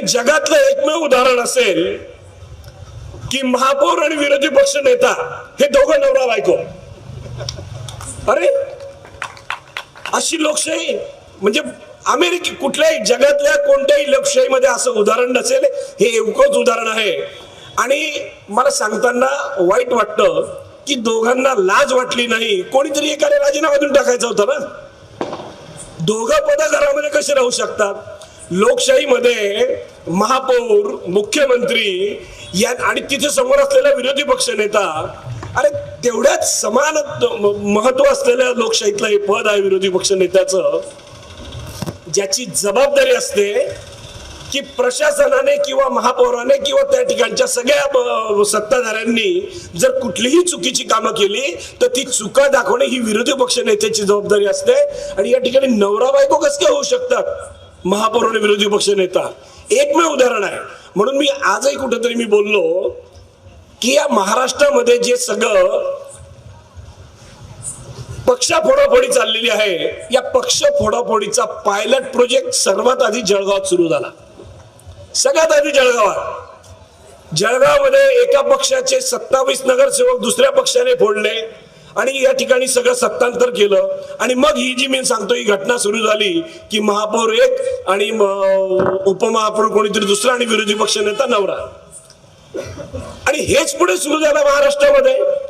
जगातलं एकमेव उदाहरण असेल की महापौर आणि विरोधी पक्ष नेता हे दोघं नवरा बायको. अरे? अशी लोकशाही. म्हणजे अमेरिके कुठल्याही जगातल्या कोणत्याही लोकशाहीमध्ये असं उदाहरण नसेल. हे एवकच उदाहरण आहे. आणि मला सांगताना वाईट वाटतं की दोघांना लाज वाटली नाही. कोणीतरी एखाद्या राजीनामा देऊन टाकायचा होता ना? दोघं पद घरामध्ये कसे राहू शकतात? लोकशाहीमध्ये महापौर मुख्यमंत्री या आणि तिथे समोर असलेला विरोधी पक्ष नेता अरे तेवढ्याच समान महत्त्व असलेल्या लोकशाहीतलं हे पद आहे विरोधी पक्ष नेत्याचं. ज्याची जबाबदारी असते की प्रशासनाने किंवा महापौराने किंवा त्या ठिकाणच्या सगळ्या सत्ताधाऱ्यांनी जर कुठलीही चुकीची कामं केली तर ती चुका दाखवणे ही विरोधी पक्ष नेत्याची जबाबदारी असते. आणि या ठिकाणी नवरा बायको कस काय होऊ शकतात? महापौर आणि विरोधी पक्ष नेता. एकमेव उदाहरण आहे. म्हणून मी आजही कुठेतरी मी बोललो की या महाराष्ट्रामध्ये जे सगळं पक्ष फोडाफोडी चाललेली आहे या पक्ष फोडाफोडीचा पायलट प्रोजेक्ट सर्वात आधी जळगावात सुरू झाला. सगळ्यात आधी जळगावात. जळगावमध्ये एका पक्षाचे सत्तावीस नगरसेवक दुसऱ्या पक्षाने फोडले. आणि या ठिकाणी सगळं सत्तांतर केलं. आणि मग ही जी मी सांगतो ही घटना सुरू झाली की महापौर एक आणि उपमहापौर कोणीतरी दुसरा आणि विरोधी पक्ष नेता नवरा. आणि हेच पुढे सुरू झालं महाराष्ट्रामध्ये.